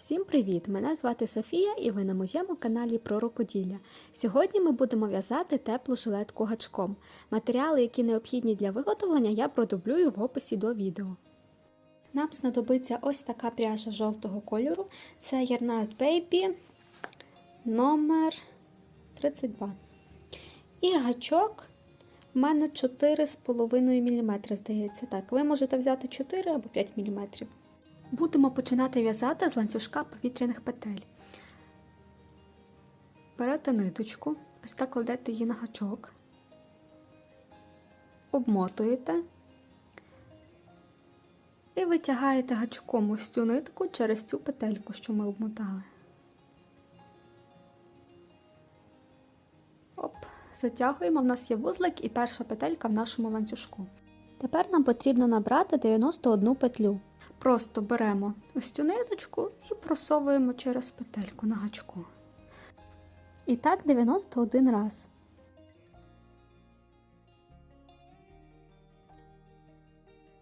Всім привіт! Мене звати Софія і ви на моєму каналі про рукоділля. Сьогодні ми будемо в'язати теплу жилетку гачком. Матеріали, які необхідні для виготовлення, я продублюю в описі до відео. Нам знадобиться ось така пряжа жовтого кольору. Це Yarnard Baby номер 32. І гачок в мене 4,5 мм, здається. Так, ви можете взяти 4 або 5 мм. Будемо починати в'язати з ланцюжка повітряних петель. Берете ниточку, ось так кладете її на гачок, обмотуєте і витягаєте гачком ось цю нитку через цю петельку, що ми обмотали. Оп, затягуємо, в нас є вузлик і перша петелька в нашому ланцюжку. Тепер нам потрібно набрати 91 петлю. Просто беремо ось цю ниточку і просовуємо через петельку на гачку. І так 91 раз.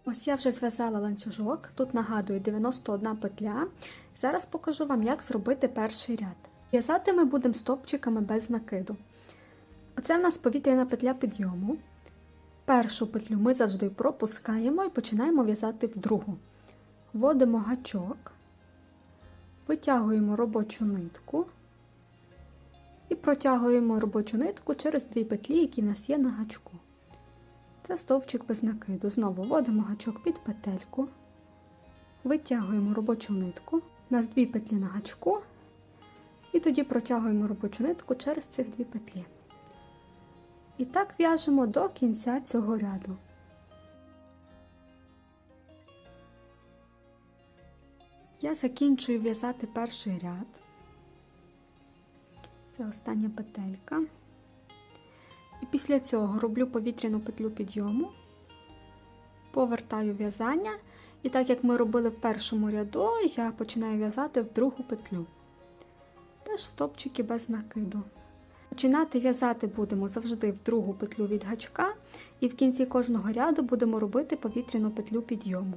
Ось я вже зв'язала ланцюжок, тут нагадую 91 петля. Зараз покажу вам, як зробити перший ряд. В'язати ми будемо стопчиками без накиду. Оце в нас повітряна петля підйому. Першу петлю ми завжди пропускаємо і починаємо в'язати в другу. Вводимо гачок, витягуємо робочу нитку і протягуємо робочу нитку через дві петлі, які в нас є на гачку. Це стовпчик без накиду. Знову вводимо гачок під петельку, витягуємо робочу нитку, у нас дві петлі на гачку, і тоді протягуємо робочу нитку через цих дві петлі. І так в'яжемо до кінця цього ряду. Я закінчую в'язати перший ряд. Це остання петелька. І після цього роблю повітряну петлю підйому, повертаю в'язання, і так як ми робили в першому ряду, я починаю в'язати в другу петлю. Теж стопчики без накиду. Починати в'язати будемо завжди в другу петлю від гачка, і в кінці кожного ряду будемо робити повітряну петлю підйому.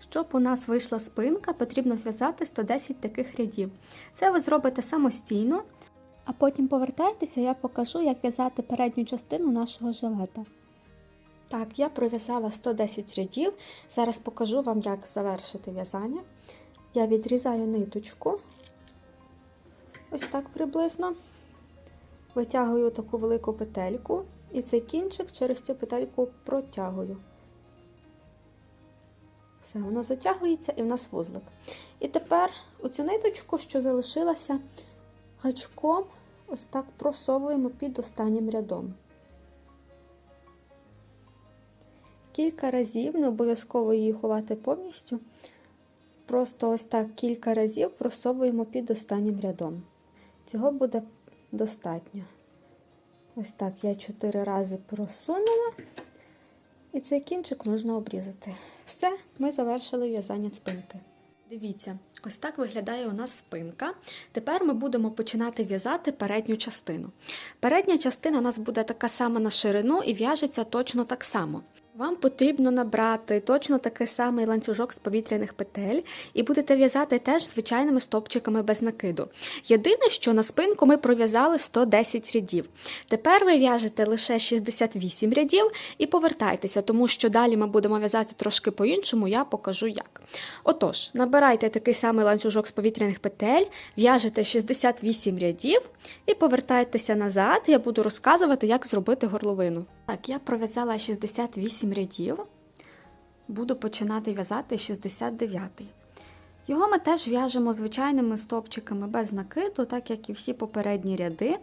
Щоб у нас вийшла спинка, потрібно зв'язати 110 таких рядів. Це ви зробите самостійно, а потім повертайтеся, я покажу, як в'язати передню частину нашого жилета. Так, я пров'язала 110 рядів. Зараз покажу вам, як завершити в'язання. Я відрізаю ниточку, ось так приблизно. Витягую таку велику петельку і цей кінчик через цю петельку протягую. Все, воно затягується і в нас вузлик. І тепер оцю ниточку, що залишилася, гачком ось так просовуємо під останнім рядом. Кілька разів, не обов'язково її ховати повністю. Просто ось так кілька разів просовуємо під останнім рядом. Цього буде достатньо. Ось так я 4 рази просунула, і цей кінчик можна обрізати. Все, ми завершили в'язання спинки. Дивіться, ось так виглядає у нас спинка. Тепер ми будемо починати в'язати передню частину. Передня частина у нас буде така сама на ширину і в'яжеться точно так само. Вам потрібно набрати точно такий самий ланцюжок з повітряних петель, і будете в'язати теж звичайними стопчиками без накиду. Єдине, що на спинку ми пров'язали 110 рядів. Тепер ви в'яжете лише 68 рядів і повертайтеся, тому що далі ми будемо в'язати трошки по-іншому, я покажу як. Отож, набирайте такий самий ланцюжок з повітряних петель, в'яжете 68 рядів і повертайтеся назад. Я буду розказувати, як зробити горловину. Так, я пров'язала 68 рядів, буду починати в'язати 69. Його ми теж в'яжемо звичайними стопчиками без накиду, так як і всі попередні ряди.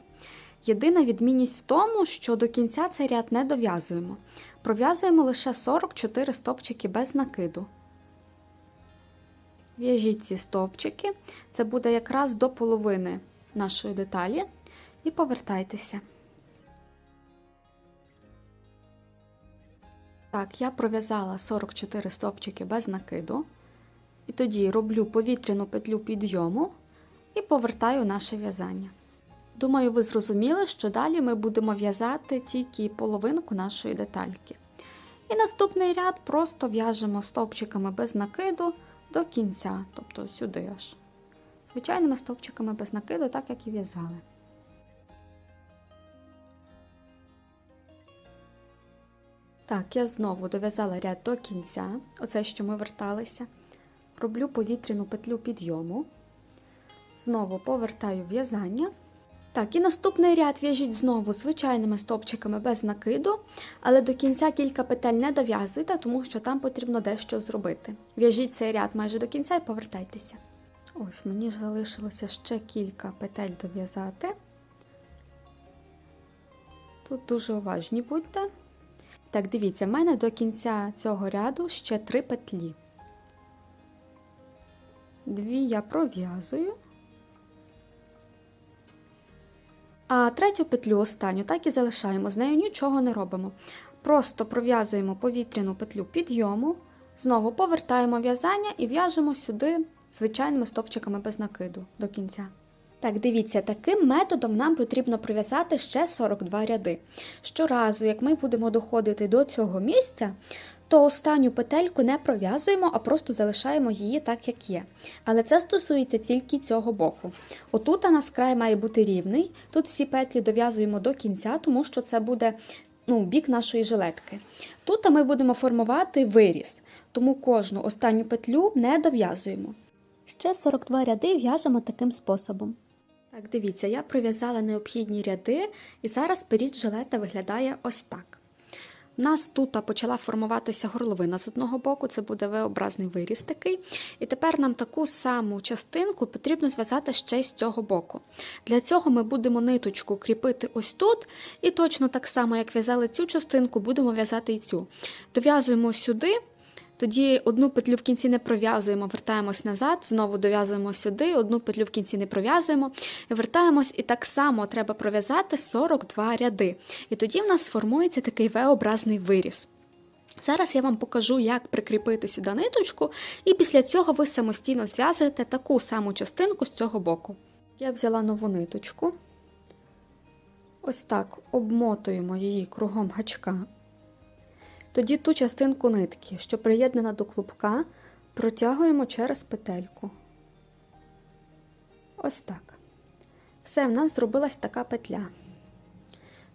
Єдина відмінність в тому, що до кінця цей ряд не дов'язуємо. Пров'язуємо лише 44 стопчики без накиду. В'яжіть ці стовпчики, це буде якраз до половини нашої деталі, і повертайтеся. Так, я пров'язала 44 стовпчики без накиду. І тоді роблю повітряну петлю підйому і повертаю наше в'язання. Думаю, ви зрозуміли, що далі ми будемо в'язати тільки половинку нашої детальки. І наступний ряд просто в'яжемо стовпчиками без накиду до кінця, тобто сюди аж. звичайними стовпчиками без накиду, так як і в'язали. Так, я знову дов'язала ряд до кінця, оце, що ми верталися. Роблю повітряну петлю підйому. Знову повертаю в'язання. Так, і наступний ряд в'яжіть знову звичайними стовпчиками без накиду, але до кінця кілька петель не дов'язуйте, тому що там потрібно дещо зробити. В'яжіть цей ряд майже до кінця і повертайтеся. Ось мені залишилося ще кілька петель дов'язати. Тут дуже уважні будьте. Так, дивіться, в мене до кінця цього ряду ще три петлі. Дві я пров'язую. А третю петлю останню так і залишаємо, з нею нічого не робимо. Просто пров'язуємо повітряну петлю підйому, знову повертаємо в'язання і в'яжемо сюди звичайними стопчиками без накиду до кінця. Так, дивіться, таким методом нам потрібно пров'язати ще 42 ряди. Щоразу, як ми будемо доходити до цього місця, то останню петельку не пров'язуємо, а просто залишаємо її так, як є. Але це стосується тільки цього боку. Отут нас край має бути рівний. Тут всі петлі дов'язуємо до кінця, тому що це буде ну, бік нашої жилетки. Тут ми будемо формувати виріз, тому кожну останню петлю не дов'язуємо. Ще 42 ряди в'яжемо таким способом. Так, дивіться, я пров'язала необхідні ряди, і зараз перід жилета виглядає ось так. У нас тут почала формуватися горловина з одного боку, це буде V-образний виріз такий. І тепер нам таку саму частинку потрібно зв'язати ще з цього боку. Для цього ми будемо ниточку кріпити ось тут, і точно так само, як в'язали цю частинку, будемо в'язати і цю. Дов'язуємо сюди. Тоді одну петлю в кінці не пров'язуємо, вертаємось назад, знову дов'язуємо сюди, одну петлю в кінці не пров'язуємо, вертаємось, і так само треба пров'язати 42 ряди. І тоді в нас сформується такий V-образний виріз. Зараз я вам покажу, як прикріпити сюди ниточку, і після цього ви самостійно зв'язуєте таку саму частинку з цього боку. Я взяла нову ниточку, ось так обмотуємо її кругом гачка. Тоді ту частинку нитки, що приєднана до клубка, протягуємо через петельку. Ось так. Все, в нас зробилась така петля.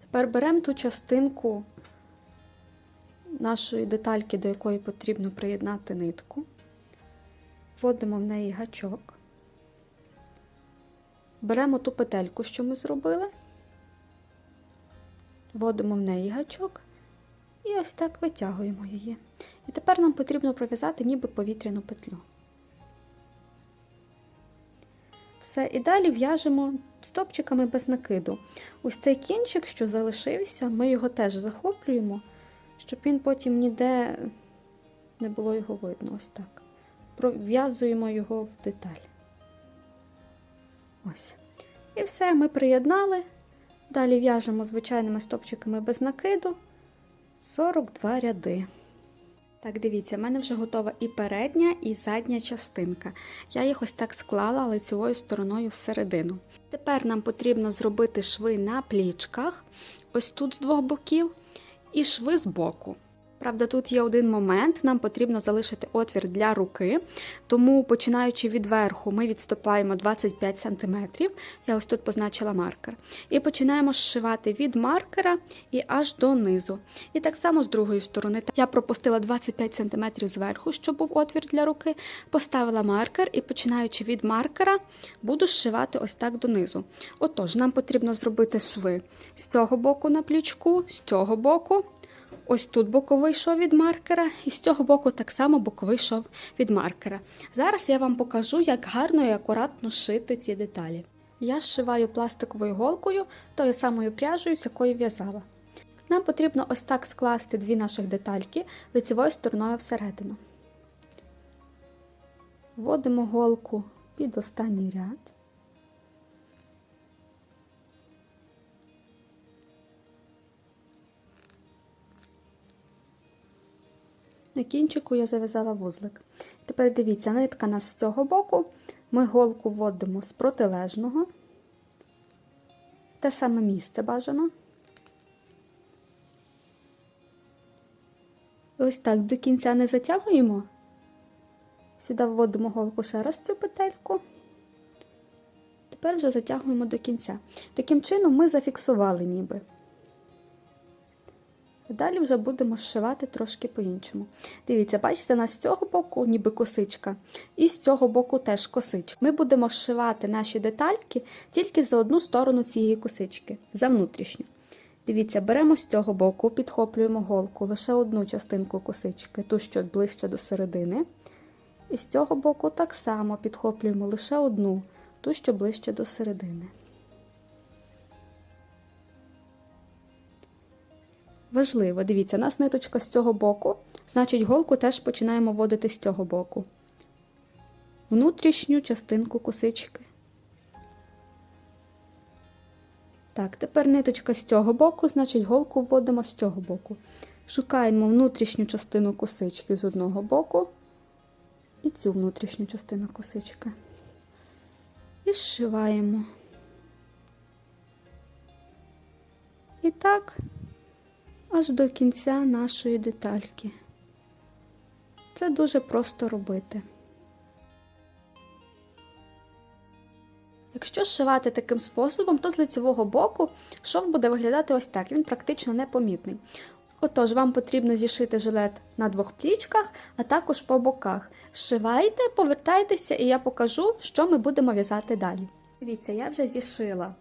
Тепер беремо ту частинку нашої детальки, до якої потрібно приєднати нитку, вводимо в неї гачок, беремо ту петельку, що ми зробили, вводимо в неї гачок. І ось так витягуємо її. І тепер нам потрібно пров'язати ніби повітряну петлю. Все, і далі в'яжемо стопчиками без накиду. Ось цей кінчик, що залишився, ми його теж захоплюємо, щоб він потім ніде не було його видно. Ось так. Пров'язуємо його в деталь. Ось. І все, ми приєднали. Далі в'яжемо звичайними стопчиками без накиду. 42 ряди. Так, дивіться, в мене вже готова і передня, і задня частинка. Я їх ось так склала лицевою стороною всередину. Тепер нам потрібно зробити шви на плічках, ось тут з двох боків, і шви з боку. Правда, тут є один момент, нам потрібно залишити отвір для руки, тому починаючи від верху, ми відступаємо 25 см, я ось тут позначила маркер. І починаємо зшивати від маркера і аж до низу. І так само з другої сторони. Я пропустила 25 см зверху, щоб був отвір для руки, поставила маркер і починаючи від маркера, буду зшивати ось так донизу. Отож, нам потрібно зробити шви з цього боку на плічку, з цього боку. Ось тут боковий шов від маркера, і з цього боку так само боковий шов від маркера. Зараз я вам покажу, як гарно і акуратно шити ці деталі. Я зшиваю пластиковою голкою, тою самою пряжею, з якою в'язала. Нам потрібно ось так скласти дві наших детальки лицевою стороною всередину. Вводимо голку під останній ряд. На кінчику я зав'язала вузлик. Тепер дивіться, нитка нас з цього боку, ми голку вводимо з протилежного, те саме місце бажано. Ось так до кінця не затягуємо. Сюди вводимо голку ще раз цю петельку Тепер вже затягуємо до кінця. Таким чином ми зафіксували ніби. Далі вже будемо зшивати трошки по-іншому. Дивіться, бачите, у з цього боку ніби косичка, і з цього боку теж косичка. Ми будемо зшивати наші детальки тільки за одну сторону цієї косички, за внутрішню. Дивіться, беремо з цього боку, підхоплюємо голку, лише одну частинку косички, ту, що ближче до середини. І з цього боку так само підхоплюємо лише одну, ту, що ближче до середини. Важливо, дивіться, у нас ниточка з цього боку, значить голку теж починаємо вводити з цього боку. Внутрішню частинку косички. Так, тепер ниточка з цього боку, значить голку вводимо з цього боку. Шукаємо внутрішню частину косички з одного боку і цю внутрішню частину косички. І зшиваємо. І так аж до кінця нашої детальки. Це дуже просто робити. Якщо зшивати таким способом, то з лицевого боку шов буде виглядати ось так, він практично непомітний. Отож, вам потрібно зішити жилет на двох плічках, а також по боках. Зшивайте, повертайтеся, і я покажу, що ми будемо в'язати далі. Дивіться, я вже зішила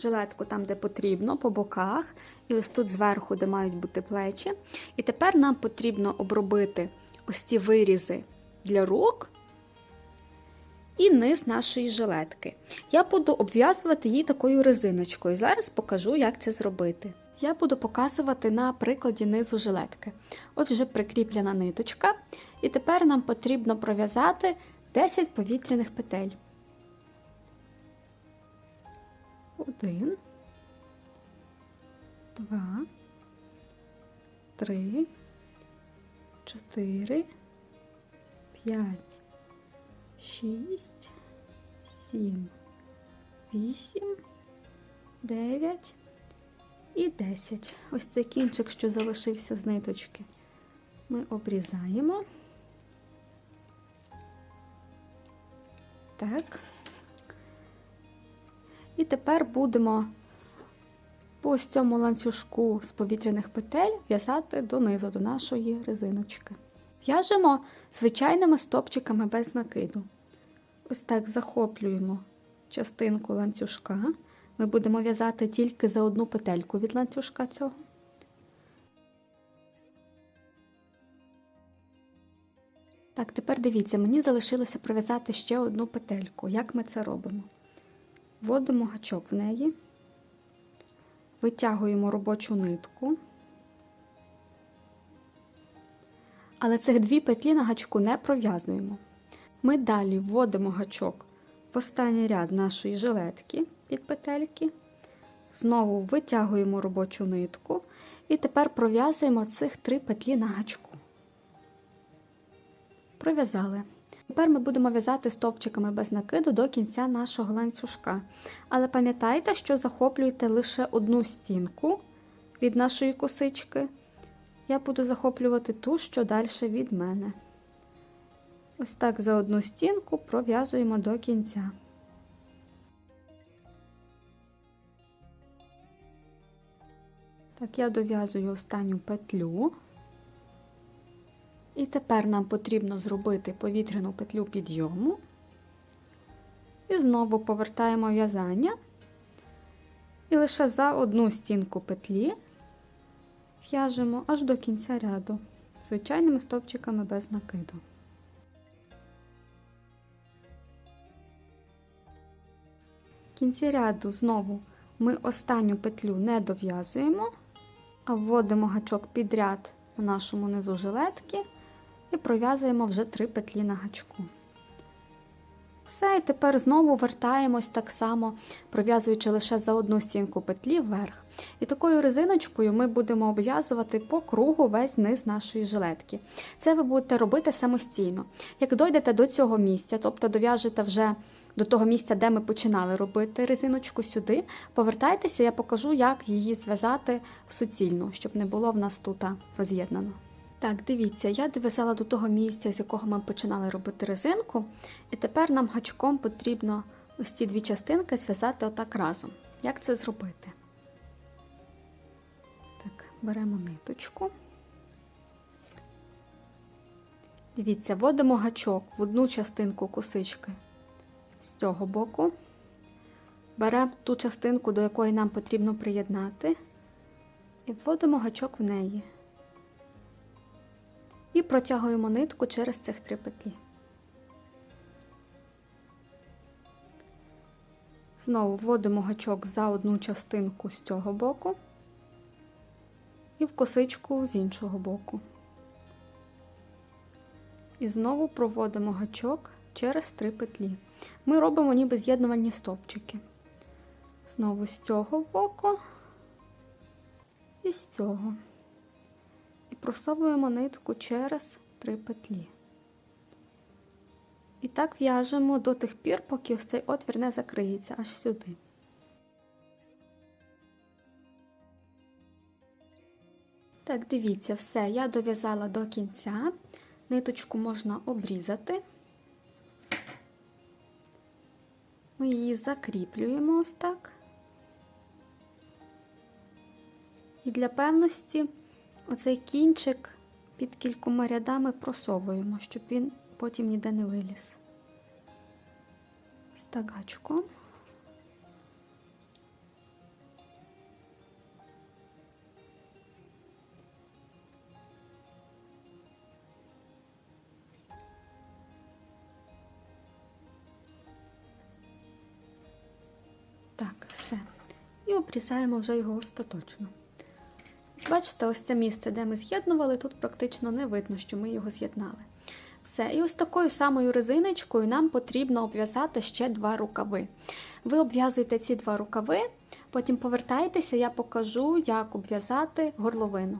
жилетку там, де потрібно, по боках, і ось тут зверху, де мають бути плечі. І тепер нам потрібно обробити ось ці вирізи для рук і низ нашої жилетки. Я буду обв'язувати її такою резиночкою. Зараз покажу, як це зробити. Я буду показувати на прикладі низу жилетки. Ось вже прикріплена ниточка, і тепер нам потрібно пров'язати 10 повітряних петель. Один, два, три, чотири, п'ять, шість, сім, вісім, дев'ять. І десять. Ось цей кінчик, що залишився з ниточки, ми обрізаємо. Так. І тепер будемо по ось цьому ланцюжку з повітряних петель в'язати донизу до нашої резиночки. В'яжемо звичайними стопчиками без накиду. Ось так захоплюємо частинку ланцюжка. Ми будемо в'язати тільки за одну петельку від ланцюжка цього. Так, тепер дивіться, мені залишилося пров'язати ще одну петельку. Як ми це робимо? Вводимо гачок в неї, витягуємо робочу нитку, але цих дві петлі на гачку не пров'язуємо. Ми далі вводимо гачок в останній ряд нашої жилетки під петельки, знову витягуємо робочу нитку і тепер пров'язуємо цих три петлі на гачку. Пров'язали. Тепер ми будемо в'язати стовпчиками без накиду до кінця нашого ланцюжка. Але пам'ятайте, що захоплюєте лише одну стінку від нашої косички. Я буду захоплювати ту, що далі від мене. Ось так за одну стінку пров'язуємо до кінця. Так, я дов'язую останню петлю. І тепер нам потрібно зробити повітряну петлю підйому. І знову повертаємо в'язання. І лише за одну стінку петлі в'яжемо аж до кінця ряду, звичайними стовпчиками без накиду. В кінці ряду знову ми останню петлю не дов'язуємо, а вводимо гачок підряд на нашому низу жилетки і пров'язуємо вже три петлі на гачку. Все, і тепер знову вертаємось так само, пров'язуючи лише за одну стінку петлі вверх. І такою резиночкою ми будемо обв'язувати по кругу весь низ нашої жилетки. Це ви будете робити самостійно. Як дойдете до цього місця, тобто дов'яжете вже до того місця, де ми починали робити резиночку сюди, повертайтеся, я покажу, як її зв'язати в суцільну, щоб не було в нас тут роз'єднано. Так, дивіться, я дов'язала до того місця, з якого ми починали робити резинку, і тепер нам гачком потрібно ось ці дві частинки зв'язати отак разом. Як це зробити? Так, беремо ниточку. Дивіться, вводимо гачок в одну частинку косички з цього боку. Беремо ту частинку, до якої нам потрібно приєднати, і вводимо гачок в неї. І протягуємо нитку через цих три петлі. Знову вводимо гачок за одну частинку з цього боку і в косичку з іншого боку. І знову проводимо гачок через три петлі. Ми робимо ніби з'єднувальні стовпчики. Знову з цього боку і з цього. Просовуємо нитку через три петлі. І так в'яжемо до тих пір, поки ось цей отвір не закриється аж сюди. Так, дивіться, все, я дов'язала до кінця. Ниточку можна обрізати. Ми її закріплюємо ось так. І для певності оцей кінчик під кількома рядами просовуємо, щоб він потім ніде не виліз. З так. Так, все. І обрізаємо вже його остаточно. Бачите, ось це місце, де ми з'єднували, тут практично не видно, що ми його з'єднали. Все, і ось такою самою резиночкою нам потрібно обв'язати ще два рукави. Ви обв'язуєте ці два рукави, потім повертаєтеся, я покажу, як обв'язати горловину.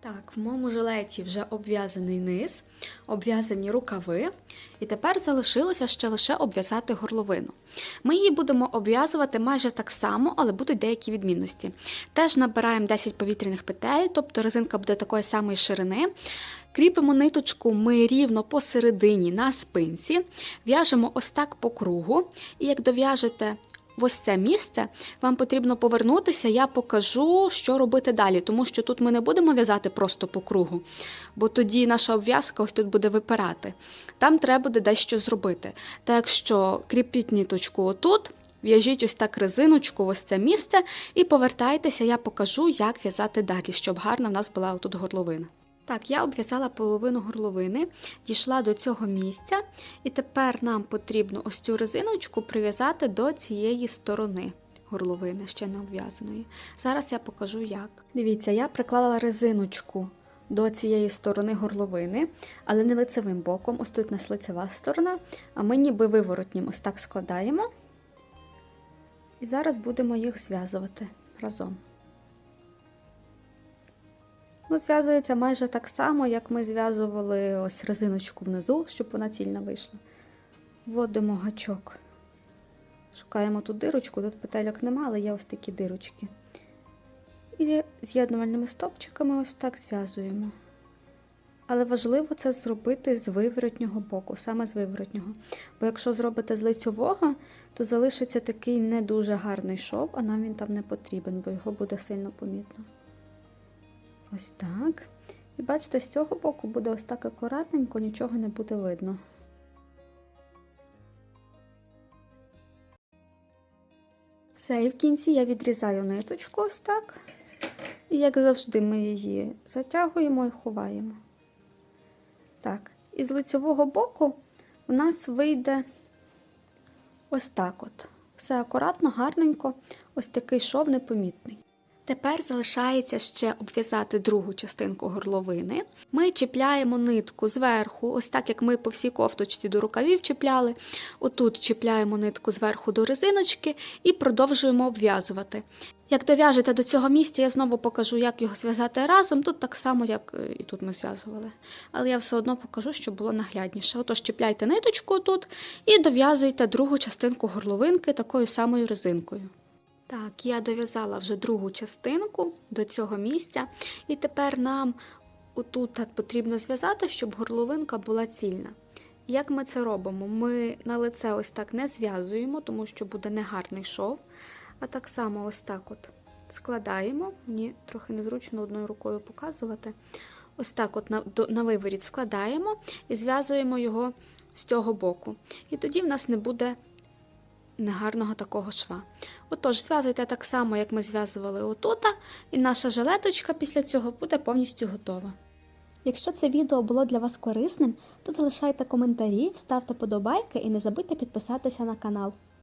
Так, в моєму жилеті вже обв'язаний низ, обв'язані рукави, і тепер залишилося ще лише обв'язати горловину. Ми її будемо обв'язувати майже так само, але будуть деякі відмінності. Теж набираємо 10 повітряних петель, тобто резинка буде такої самої ширини. Кріпимо ниточку ми рівно посередині на спинці, в'яжемо ось так по кругу, і як дов'яжете в ось це місце, вам потрібно повернутися, я покажу, що робити далі, тому що тут ми не будемо в'язати просто по кругу, бо тоді наша обв'язка ось тут буде випирати. Там треба буде дещо зробити. Так що кріпіть ніточку отут. В'яжіть ось так резиночку, в ось це місце, і повертайтеся, я покажу, як в'язати далі, щоб гарна в нас була отут горловина. Так, я обв'язала половину горловини, дійшла до цього місця, і тепер нам потрібно ось цю резиночку прив'язати до цієї сторони горловини, ще не обв'язаної. Зараз я покажу як. Дивіться, я приклала резиночку до цієї сторони горловини, але не лицевим боком. Ось тут у нас лицева сторона, а ми ніби виворотнім ось так складаємо. І зараз будемо їх зв'язувати разом. Ну, зв'язується майже так само, як ми зв'язували ось резиночку внизу, щоб вона цільна вийшла. Вводимо гачок. Шукаємо тут дирочку, тут петельок нема, але є ось такі дирочки. І з'єднувальними стопчиками ось так зв'язуємо. Але важливо це зробити з виворотнього боку, саме з виворотнього. Бо якщо зробите з лицьового, то залишиться такий не дуже гарний шов, а нам він там не потрібен, бо його буде сильно помітно. Ось так. І бачите, з цього боку буде ось так акуратненько, нічого не буде видно. Все, і в кінці я відрізаю ниточку ось так. І, як завжди, ми її затягуємо і ховаємо. Так, і з лицьового боку у нас вийде ось так от. Все акуратно, гарненько, ось такий шов непомітний. Тепер залишається ще обв'язати другу частинку горловини. Ми чіпляємо нитку зверху, ось так як ми по всій кофточці до рукавів чіпляли. Отут чіпляємо нитку зверху до резиночки і продовжуємо обв'язувати. Як дов'яжете до цього місця, я знову покажу, як його зв'язати разом. Тут так само, як і тут ми зв'язували. Але я все одно покажу, щоб було наглядніше. Отож, чіпляйте ниточку тут і дов'язуйте другу частинку горловинки такою самою резинкою. Так, я дов'язала вже другу частинку до цього місця, і тепер нам отут потрібно зв'язати, щоб горловинка була цільна. Як ми це робимо? Ми на лице ось так не зв'язуємо, тому що буде негарний шов. А так само ось так от складаємо. Мені трохи незручно одною рукою показувати. Ось так от на, на виворіт складаємо і зв'язуємо його з цього боку. І тоді в нас не буде негарного такого шва. Отож, зв'язуйте так само, як ми зв'язували отута, і наша жилеточка після цього буде повністю готова. Якщо це відео було для вас корисним, то залишайте коментарі, ставте подобайки і не забудьте підписатися на канал.